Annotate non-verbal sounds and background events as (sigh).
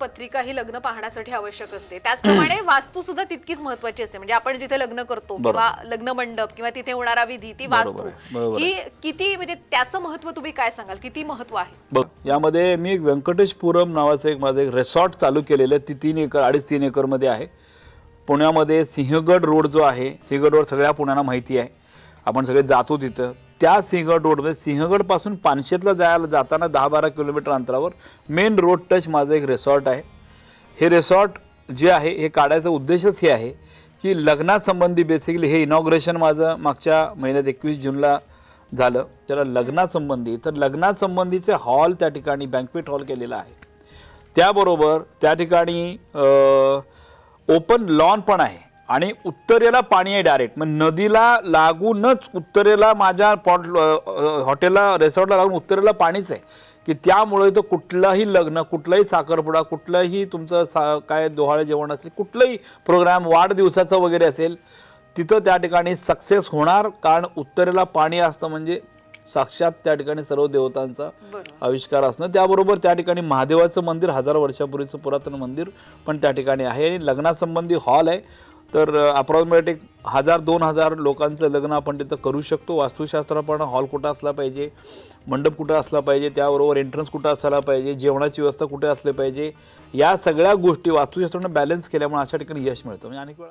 पत्रिका ही लग्न पाहण्यासाठी आवश्यक असते. त्याचप्रमाणे (clears throat) वास्तू सुद्धा तितकीच महत्वाची असते. म्हणजे आपण जिथे लग्न करतो किंवा लग्न मंडप किंवा तिथे होणारा विधी ती वास्तू ही किती म्हणजे त्याचं महत्त्व तुम्ही काय सांगाल? किती महत्त्व आहे? यामध्ये मी व्यंकटेशपुरम नावाचं एक माझं एक रिसॉर्ट चालू केलेलं आहे. ती तीन एकर अडीच तीन एकरमध्ये आहे. पुण्यामध्ये सिंहगड रोड जो आहे सिंहगड रोड सगळ्या पुण्याला माहिती आहे. आपण सगळे जातो तिथं. त्या सिंहगड रोडमध्ये सिंहगडपासून पानशेतला जायला जाताना दहा बारा किलोमीटर अंतरावर मेन रोड टच माझं एक रिसॉर्ट आहे. हे रिसॉर्ट जे आहे हे काढायचा उद्देशच हे आहे की लग्नासंबंधी बेसिकली हे इनॉग्रेशन माझं मागच्या महिन्यात एकवीस जूनला झालं. त्याला लग्नासंबंधी तर लग्नासंबंधीचे हॉल त्या ठिकाणी बँकवेट हॉल केलेला आहे. त्याबरोबर त्या ठिकाणी ओपन लॉन पण आहे. आणि उत्तरेला पाणी आहे डायरेक्ट मग नदीला लागूनच उत्तरेला माझ्या पॉट हॉटेलला रिसॉर्टला लागून उत्तरेला पाणीच आहे. की त्यामुळे इथं कुठलाही लग्न कुठलाही साखरपुडा कुठलंही तुमचं सा काय दोहाळे जेवण असेल कुठलंही प्रोग्राम वाढदिवसाचं वगैरे असेल तिथं त्या ठिकाणी सक्सेस होणार. कारण उत्तरेला पाणी असतं म्हणजे साक्षात त्या ठिकाणी सर्व देवतांचा आविष्कार असणं. त्याबरोबर त्या ठिकाणी महादेवाचं मंदिर हजार वर्षापूर्वीचं पुरातन मंदिर पण त्या ठिकाणी आहे. आणि लग्नासंबंधी हॉल आहे. तर अप्रॉक्सिमेट एक हजार दोन हजार लोकांचं लग्न आपण तिथं करू शकतो. वास्तुशास्त्राप्रमाणे हॉल कुठं असला पाहिजे मंडप कुठं असला पाहिजे त्याबरोबर एंट्रन्स कुठं असायला पाहिजे जेवणाची व्यवस्था कुठे असली पाहिजे या सगळ्या गोष्टी वास्तुशास्त्रानं बॅलन्स केल्यामुळे अशा ठिकाणी यश मिळतं. म्हणजे अनेक वेळा